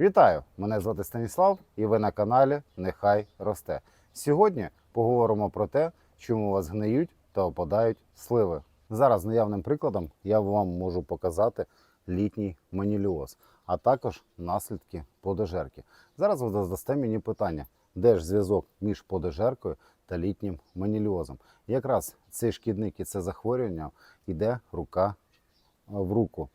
Вітаю! Мене звати Станіслав і ви на каналі Нехай росте. Сьогодні поговоримо про те, чому вас гниють та опадають сливи. Зараз наявним прикладом я вам можу показати літній маніліоз, а також наслідки подожерки. Зараз ви задасте мені питання, де ж зв'язок між подожеркою та літнім маніліозом. Якраз цей шкідник і це захворювання йде рука в руку.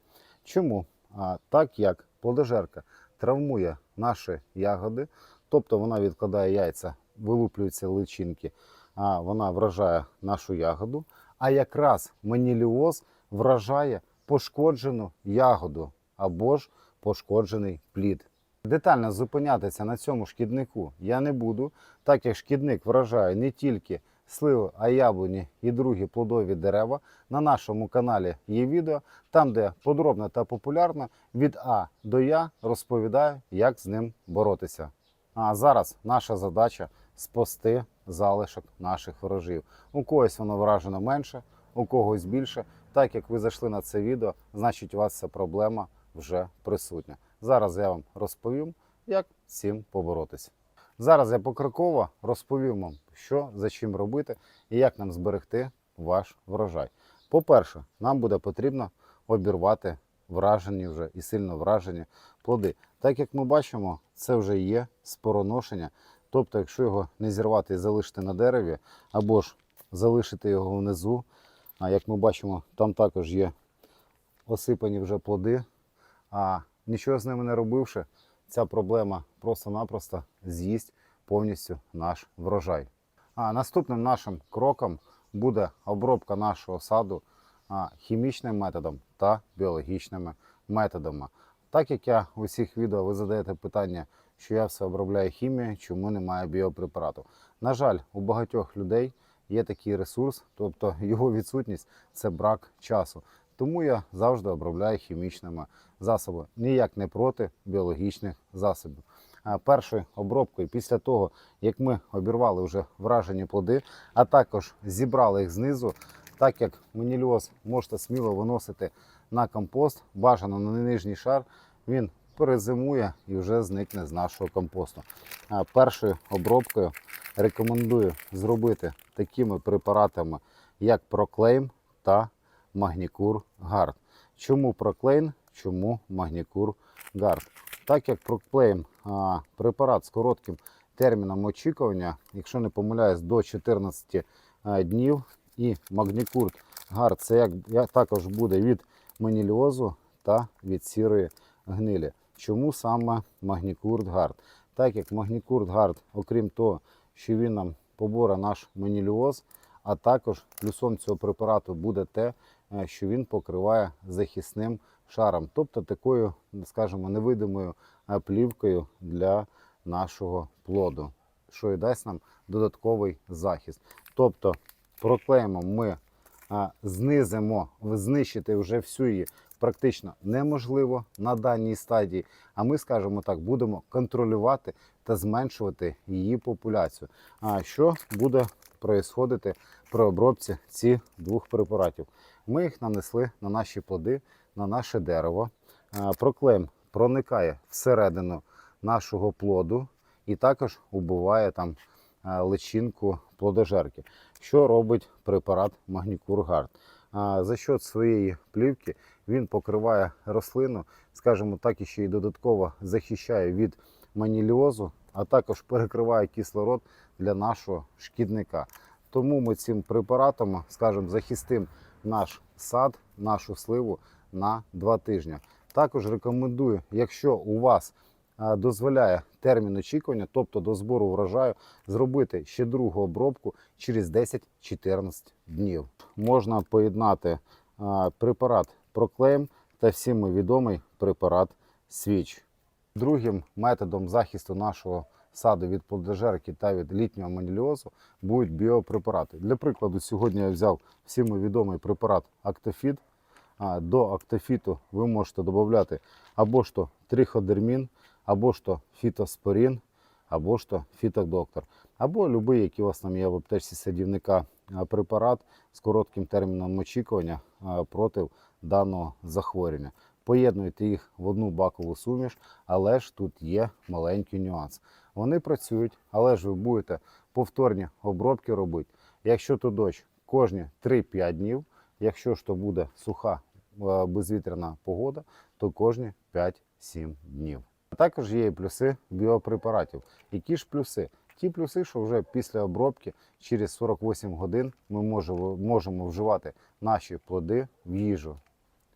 Чому? А, так як плодожерка травмує наші ягоди, тобто вона відкладає яйця, вилуплюються личинки, а вона вражає нашу ягоду. А якраз маніліоз вражає пошкоджену ягоду або ж пошкоджений плід. Детально зупинятися на цьому шкіднику я не буду, так як шкідник вражає не тільки сливи, а яблуні і другі плодові дерева. На нашому каналі є відео, там, де подробно та популярно від А до Я розповідаю, як з ним боротися. А зараз наша задача спасти залишок наших ворожів. У когось воно вражено менше, у когось більше. Так як ви зайшли на це відео, значить у вас ця проблема вже присутня. Зараз я вам розповім, як з цим поборотися. Зараз я покроково розповім вам, що за чим робити і як нам зберегти ваш врожай. По-перше, нам буде потрібно обірвати вражені вже і сильно вражені плоди. Так як ми бачимо, це вже є спороношення. Тобто, якщо його не зірвати і залишити на дереві, або ж залишити його внизу, а як ми бачимо, там також є осипані вже плоди, а нічого з ними не робивши, ця проблема просто-напросто з'їсть повністю наш врожай. А наступним нашим кроком буде обробка нашого саду хімічним методом та біологічними методами. Так як я у всіх відео ви задаєте питання, що я все обробляю хімією, чому немає біопрепарату. На жаль, у багатьох людей є такий ресурс, тобто його відсутність це брак часу. Тому я завжди обробляю хімічними засобами, ніяк не проти біологічних засобів. Першою обробкою після того, як ми обірвали вже вражені плоди, а також зібрали їх знизу, так як маніліоз можете сміло виносити на компост, бажано на нижній шар, він перезимує і вже зникне з нашого компосту. Першою обробкою рекомендую зробити такими препаратами, як Проклейм та Магнікур Гард. Чому Проклейм? Чому Магнікур Гард? Так як Проклейм препарат з коротким терміном очікування, якщо не помиляюсь, до 14 а, днів, і Магнікурт Гард це як, також буде від маніліозу та від сірої гнилі. Чому саме Магнікурт Гард? Так як Магнікурт Гард, окрім того, що він нам поборе наш маніліоз, а також плюсом цього препарату буде те, що він покриває захисним шаром, тобто такою, скажімо, невидимою е, плівкою для нашого плоду, що і дасть нам додатковий захист. Тобто проклеємом ми знизимо, знищити вже всю її практично неможливо на даній стадії. А ми, скажімо так, будемо контролювати та зменшувати її популяцію. А що буде происходити при обробці цих двох препаратів? Ми їх нанесли на наші плоди, на наше дерево. А, Проклейм проникає всередину нашого плоду і також убиває там е, личинку плодожерки. Що робить препарат Магнікур Гард? За счет своєї плівки він покриває рослину, скажімо так, і ще й додатково захищає від маніліозу, а також перекриває кислород для нашого шкідника. Тому ми цим препаратом, скажімо, захистимо наш сад, нашу сливу на два тижні. Також рекомендую, якщо у вас дозволяє термін очікування, тобто до збору врожаю, зробити ще другу обробку через 10-14 днів. Можна поєднати препарат Проклейм та всім відомий препарат Свіч. Другим методом захисту нашого саду від плодожерки та від літнього маніліозу будуть біопрепарати. Для прикладу, сьогодні я взяв всім відомий препарат Актофіт. До актофіту ви можете додати або то триходермін, або то фітоспорін, або то фітодоктор, або будь-який, який у вас там є в аптечці садівника препарат з коротким терміном очікування проти даного захворювання. поєднуйте їх в одну бакову суміш, але ж тут є маленький нюанс. Вони працюють, але ж ви будете повторні обробки робити. Якщо то дощ кожні 3-5 днів, якщо ж то буде суха е, безвітряна погода, то кожні 5-7 днів. А також є і плюси біопрепаратів. Які ж плюси? Ті плюси, що вже після обробки через 48 годин ми можемо, вживати наші плоди в їжу.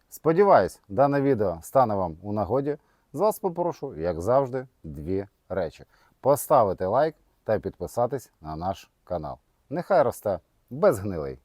Сподіваюсь, дане відео стане вам у нагоді. З вас попрошу, як завжди, дві речі: поставити лайк та підписатись на наш канал. Нехай росте безгнилий.